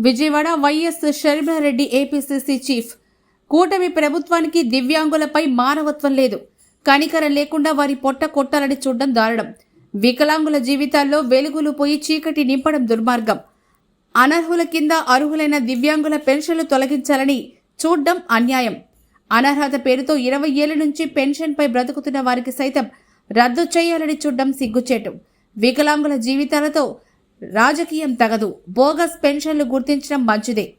Vijayawada YS Sharmila Reddy APCC chief. కూటమి ప్రభుత్వానికి దివ్యాంగులపై మానవత్వం లేదు. కనికరం లేకుండా వారి పొట్ట కొట్టాలని చూడడం దారుణం. వికలాంగుల జీవితాల్లో వెలుగులు పోయి చీకటి నింపడం దుర్మార్గం. అనర్హుల కింద అర్హులైన దివ్యాంగుల పెన్షన్లు తొలగించాలని చూడడం అన్యాయం. అనర్హత పేరుతో ఇరవై ఏళ్ళ నుంచి పెన్షన్పై బ్రతుకుతున్న వారికి సైతం రద్దు చేయాలని చూడడం సిగ్గుచేటు. వికలాంగుల జీవితాలతో రాజకీయం తగదు. బోగస్ పెన్షన్లు గుర్తించడం మంచిదే.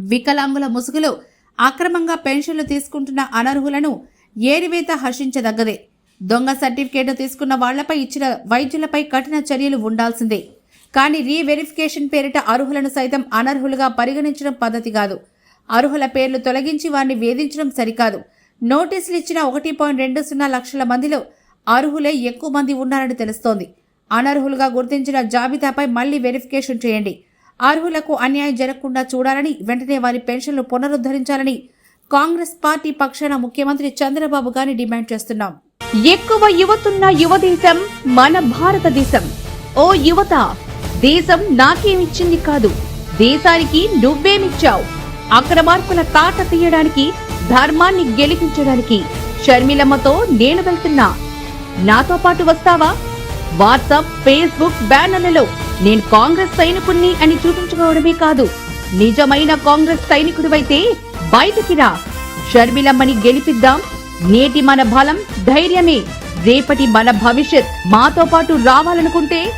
వికలాంగుల ముసుగులో అక్రమంగా పెన్షన్లు తీసుకుంటున్న అనర్హులను ఏరివేత హర్షించదగ్గదే. దొంగ సర్టిఫికేట్ తీసుకున్న వాళ్ళపై ఇచ్చిన వైద్యులపై కఠిన చర్యలు ఉండాల్సిందే. కానీ రీవెరిఫికేషన్ పేరిట అర్హులను సైతం అనర్హులుగా పరిగణించడం పద్ధతి కాదు. అర్హుల పేర్లు తొలగించి వారిని వేధించడం సరికాదు. నోటీసులు ఇచ్చిన ఒకటి పాయింట్ రెండు సున్నా లక్షల మందిలో అర్హులే ఎక్కువ మంది ఉన్నారని తెలుస్తోంది. అనర్హులుగా గుర్తించిన జాబితాపై మళ్ళీ వెరిఫికేషన్ చేయండి. అర్హులకు అన్యాయం జరగకుండా చూడాలని వెంటనే వారి పెన్షన్లు పునరుద్ధరించాలని కాంగ్రెస్ పార్టీ పక్షాన ముఖ్యమంత్రి చంద్రబాబు గారిని డిమాండ్ చేస్తున్నాం. ఎక్కువ యువతున్న యువదేశం మన భారతదేశం. ఓ యువత దేశం నాకేమిచ్చింది కాదు. దేశానికి నువ్వేమిచ్చావు? అక్రమార్కుల తాట తీయడానికి ధర్మాన్ని గెలిపించడానికి. షర్మిలమ్మతో నేను వెళ్తున్నా. నాతో పాటు వస్తావా? వాట్సాప్ ఫేస్బుక్ బ్యానర్లలో నేను కాంగ్రెస్ సైనికుణ్ణి అని చూపించుకోవడమే కాదు. నిజమైన కాంగ్రెస్ సైనికుడివైతే బయటికి రా. షర్మిలమ్మని గెలిపిద్దాం. నేటి మన బలం ధైర్యమే. రేపటి మన భవిష్యత్ మాతో పాటు రావాలనుకుంటే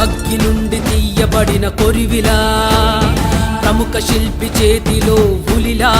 అగ్గి నుండి తీయబడిన కొరివిలా ప్రముఖ శిల్పి చేతిలో పులిలా